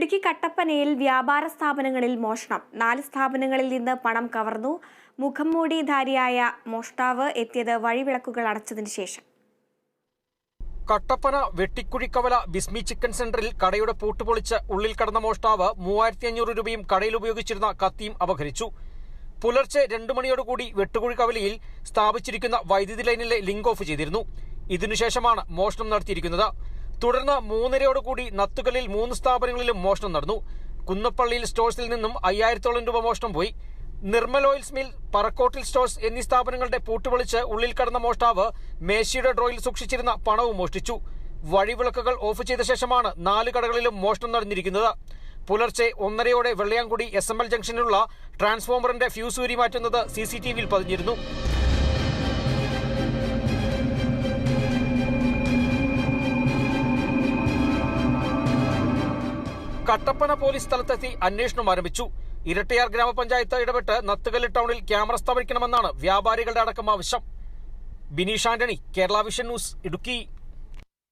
ഇടുക്കി കട്ടപ്പനയിൽ വ്യാപാര സ്ഥാപനങ്ങളിൽ മോഷണം. നാല് സ്ഥാപനങ്ങളിൽ നിന്ന് പണം കവർന്നു. മുഖം മൂടിധാരിയായ മോഷ്ടാവ് എത്തിയത് വഴിവിളക്കുകൾ അടച്ചതിന് ശേഷം. കട്ടപ്പന വെട്ടിക്കുഴിക്കവല ബിസ്മി ചിക്കൻ സെന്ററിൽ കടയുടെ പൂട്ട് പൊളിച്ച് ഉള്ളിൽ കടന്ന മോഷ്ടാവ് മൂവായിരത്തി അഞ്ഞൂറ് രൂപയും കടയിൽ ഉപയോഗിച്ചിരുന്ന കത്തിയും അപഹരിച്ചു. പുലർച്ചെ രണ്ടു മണിയോടുകൂടി വെട്ടുകുഴി കവലയിൽ സ്ഥാപിച്ചിരിക്കുന്ന വൈദ്യുതി ലൈനിലെ ലിങ്ക് ഓഫ് ചെയ്തിരുന്നു. ഇതിനുശേഷമാണ് മോഷണം നടത്തിയിരിക്കുന്നത്. തുടർന്ന് മൂന്നരയോടുകൂടി നത്തുകലിൽ മൂന്ന് സ്ഥാപനങ്ങളിലും മോഷണം നടന്നു. കുന്നപ്പള്ളിയിൽ സ്റ്റോഴ്സിൽ നിന്നും അയ്യായിരത്തോളം രൂപ മോഷണം പോയി. നിർമ്മൽ ഓയിൽസ് മിൽ പറക്കോട്ടിൽ സ്റ്റോഴ്സ് എന്നീ സ്ഥാപനങ്ങളുടെ പൂട്ടുപൊളിച്ച് ഉള്ളിൽ കടന്ന മോഷ്ടാവ് മേശയുടെ ഡ്രോയിൽ സൂക്ഷിച്ചിരുന്ന പണവും മോഷ്ടിച്ചു. വഴിവിളക്കുകൾ ഓഫ് ചെയ്ത ശേഷമാണ് നാല് കടകളിലും മോഷണം നടന്നിരിക്കുന്നത്. പുലർച്ചെ ഒന്നരയോടെ വെള്ളയാംകുടി എസ് എം എൽ ജംഗ്ഷനിലുള്ള ട്രാൻസ്ഫോമറിന്റെ ഫ്യൂസ് ഊരി മാറ്റുന്നത് സി സി ടി വിയിൽ പതിഞ്ഞിരുന്നു. കട്ടപ്പന പോലീസ് സ്ഥലത്തെത്തി അന്വേഷണം ആരംഭിച്ചു. ഇരട്ടിയാർ ഗ്രാമപഞ്ചായത്ത് ഇടപെട്ട് നത്തുകല്ല് ടൗണിൽ ക്യാമറ സ്ഥാപിക്കണമെന്നാണ് വ്യാപാരികളുടെ അടക്കം ആവശ്യം. Bineesh Antony Kerala Vision News Idukki.